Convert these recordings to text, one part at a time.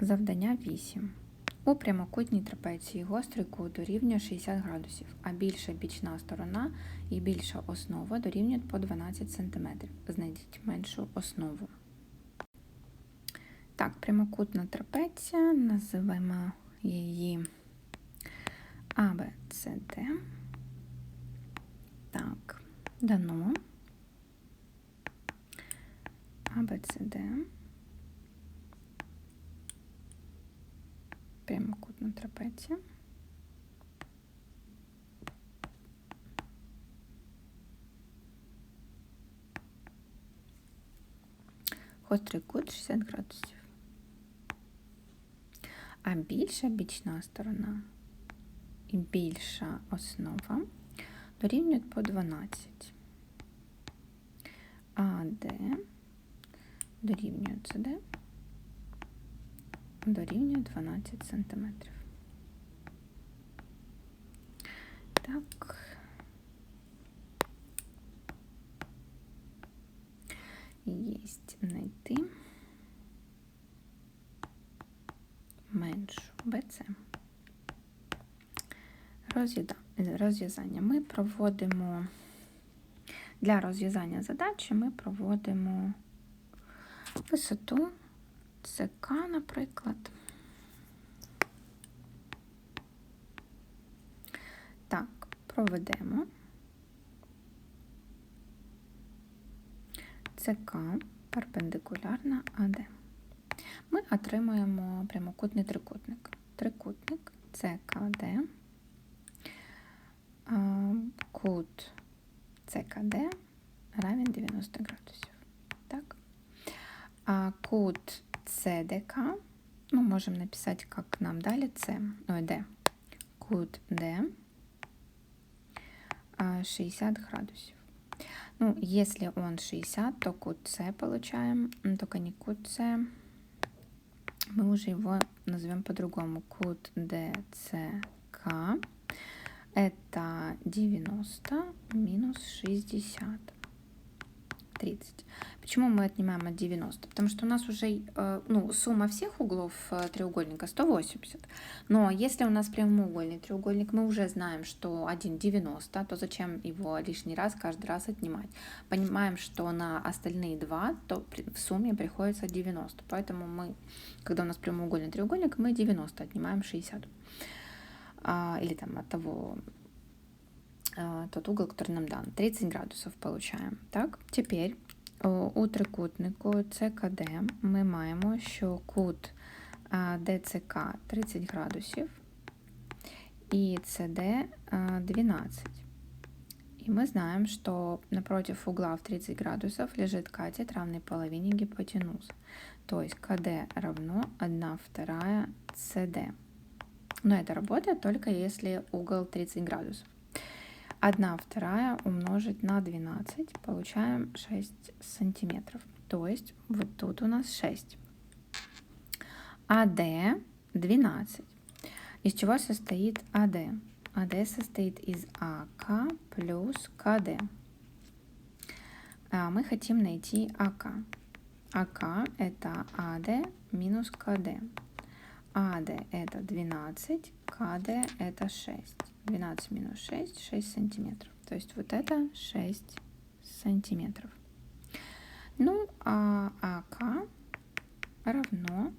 Завдання 8. У прямокутній трапеції гострий кут дорівнює 60 градусів, а більша бічна сторона і більша основа дорівнюють по 12 см. Знайдіть меншу основу. Так, прямокутна трапеція, називаємо її ABCD. Так, дано. ABCD. Прямокутна трапеція. Гострий кут 60 градусів. А більша бічна сторона і більша основа дорівнюють по 12. АД дорівнює СД дорівнює 12 см. Так. Єсть знайти меншу БЦ. Розв'язання ми проводимо для розв'язання задачі ми проводимо висоту ЦК, наприклад. Так, проведемо. ЦК перпендикулярна АД. Ми отримуємо прямокутний трикутник. Трикутник ЦКД, кут ЦКД равен 90 градусів. Так? А кут СДК, ну, можем написать, как нам дали С, ой, Д. Кут Д 60 градусов. Ну, если он 60, то кут С получаем, только не кут С. Мы уже его назовем по-другому. Кут ДЦК это 90 минус 60. 30. Почему мы отнимаем от 90? Потому что у нас уже э, ну, сумма всех углов э, треугольника 180. Но если у нас прямоугольный треугольник, мы уже знаем, что один 90, то зачем его лишний раз каждый раз отнимать? Понимаем, что на остальные два, то в сумме приходится 90. Поэтому мы, когда у нас прямоугольный треугольник, мы 90 отнимаем 60. А, или там от того тот угол, который нам дан. 30 градусов получаем. Так, Теперь у трикутнику ЦКД ми маємо, що кут ДЦК 30 градусів и СД 12. И мы знаем, что напротив угла в 30 градусов лежит катет, равный половине гипотенузы. То есть КД равно 1 вторая СД. Но это работает только если угол 30 градусов. 1 вторая умножить на 12, получаем 6 сантиметров. То есть вот тут у нас 6. АД 12. Из чего состоит АД? АД состоит из АК плюс КД. А мы хотим найти АК. АК это АД минус КД. АД это 12, КД это 6. 12 минус 6, 6 сантиметров. То есть вот это 6 сантиметров. Ну, а АК равно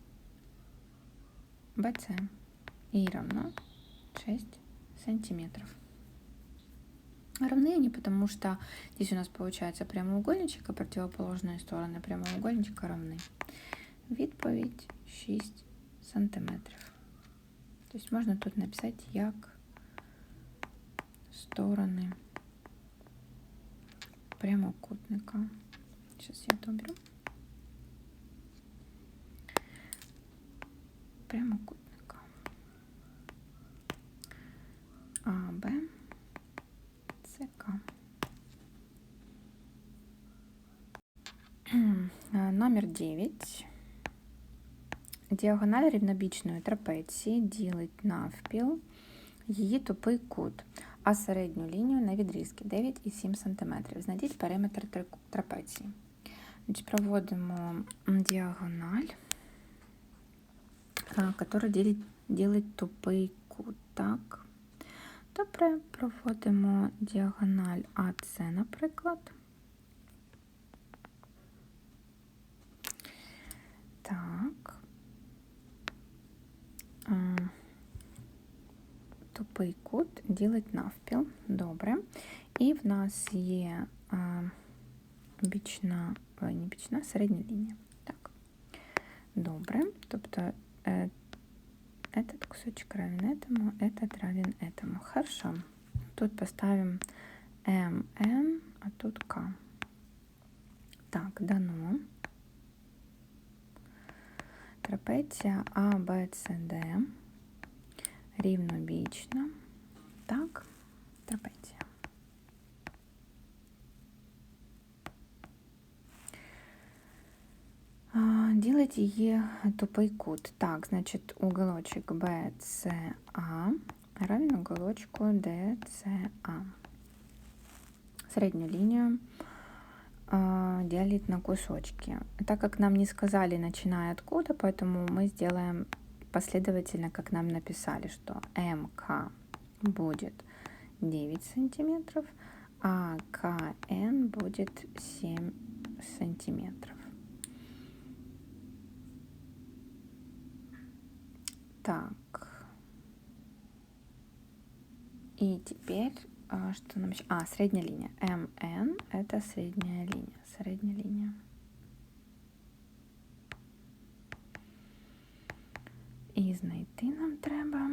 БЦ и равно 6 сантиметров. Равны они, потому что здесь у нас получается прямоугольничек, а противоположные стороны прямоугольничка равны. Відповідь 6 сантиметрів. Тобто можна тут написати як стороны прямокутника. Сейчас я это уберу. Прямокутника. А, Б, С, К. Номер 9. Діагональ рівнобічної трапеції ділить навпіл її тупий кут А середню лінію на відрізки 9,7 см. Знайдіть периметр трапеції. Проводимо діагональ. который делить, делить тупий кут. Так. Добре, проводимо діагональ АС, наприклад. Так. Тупий кут ділить навпіл. Добре. І в нас є а, бічна, не бічна, середня лінія. Так. Добре. Тобто е, этот кусочек равен этому, этот равен этому. Хорошо. Тут поставим МН, а тут К. Так, дано. Трапеція А, Б, С, Д. Рівнобічна. Так, трапеція. Ділить її тупий кут. Так, значить, уголочок BCA равен уголочку DCA. Среднюю линию делить на кусочки. Так как нам не сказали, начиная откуда, поэтому мы сделаем последовательно, как нам написали, что МК будет 9 сантиметров, а КН будет 7 сантиметров. Так. И теперь, а, что нам еще? А, средняя линия. МН – это средняя линия. Средняя линия. І знайти нам треба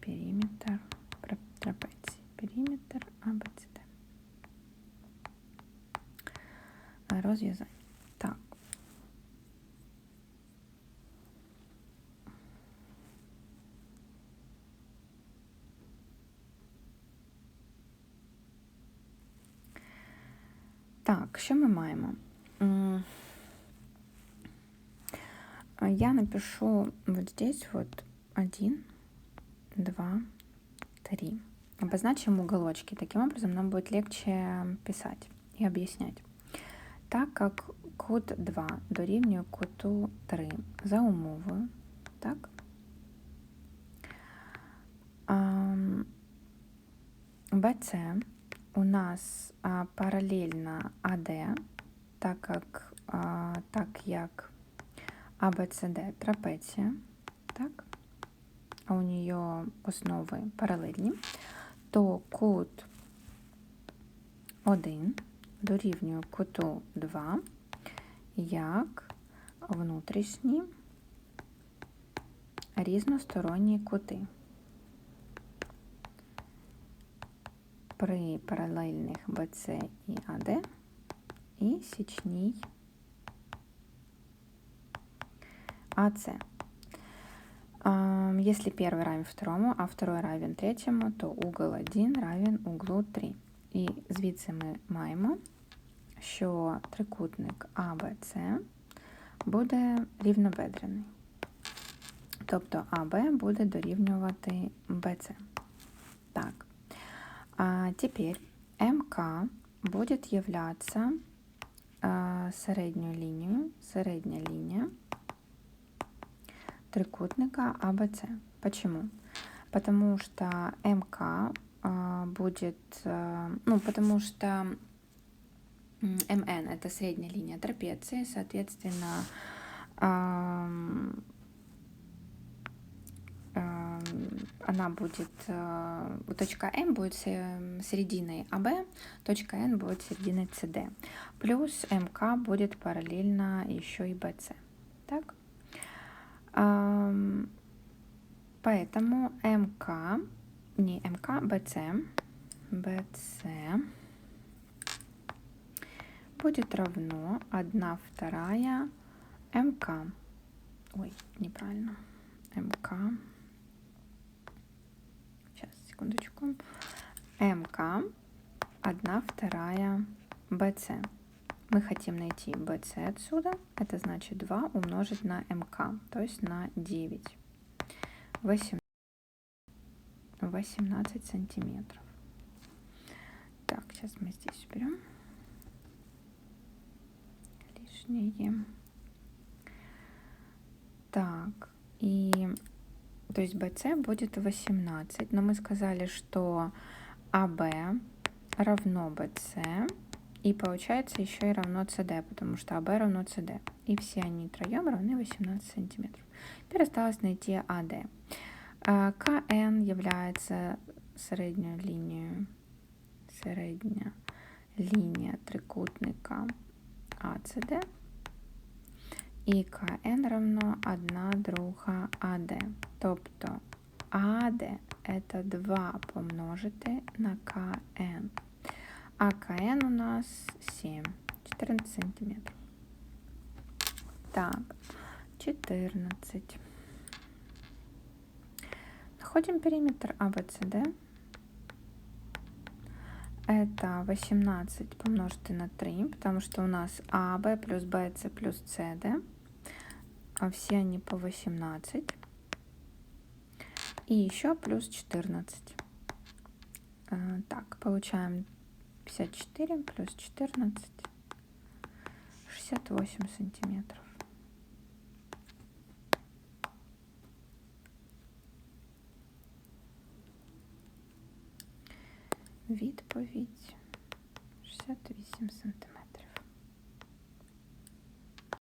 периметр трапеції. Периметр АБЦД. Розв'язання. Так. Так, що ми маємо? Я напишу вот здесь вот 1, 2, 3. Обозначим уголочки. Таким образом нам будет легче писать и объяснять. Так как кут 2 дорівнює куту 3 за умовою, так? БЦ у нас параллельно АД, так как, так як АБЦД трапеція, так, а у нее основи паралельні, то кут 1 дорівнює куту 2 як внутрішні різносторонні кути. При паралельних БЦ і АД і січній АС. Если первый равен второму, а второй равен третьему, то угол 1 равен углу 3. І звідси ми маємо, що трикутник АБЦ буде рівнобедрений. Тобто АБ буде дорівнювати БЦ. Так. А теперь МК будет являться среднюю линию, средняя линия трикутника АБЦ. Почему? Потому что МК а, будет, а, ну, потому что МН это средняя линия трапеции, соответственно, а, она будет, точка М будет серединой АБ, точка Н будет серединой СД. Плюс МК будет параллельно еще и БЦ. Так? Поэтому МК, не МК, БЦ, БЦ будет равно 1 вторая МК. Ой, неправильно. МК. Сейчас, секундочку. МК 1 вторая БЦ. Мы хотим найти BC отсюда. Это значит 2 умножить на МК, то есть на 9. 8, 18 сантиметров. Так, сейчас мы здесь уберем лишнее. Так, и то есть BC будет 18, но мы сказали, что AB равно BC, и получается еще и равно CD, потому что AB равно CD. И все они троем равны 18 сантиметров. Теперь осталось найти AD. А, КН является средней линией, средняя линия трикутника АЦД. І КН равно 1 друга АД. Тобто АД это 2 помножити на КН. А КН у нас 7, 14 сантиметров. Так, 14. Находим периметр АБЦД. Это 18 помножить на 3, потому что у нас АБ плюс БЦ плюс СД. А все они по 18. И еще плюс 14. Э, так, получаем 54 плюс 14. 68 сантиметров. Відповідь 68 сантиметрів.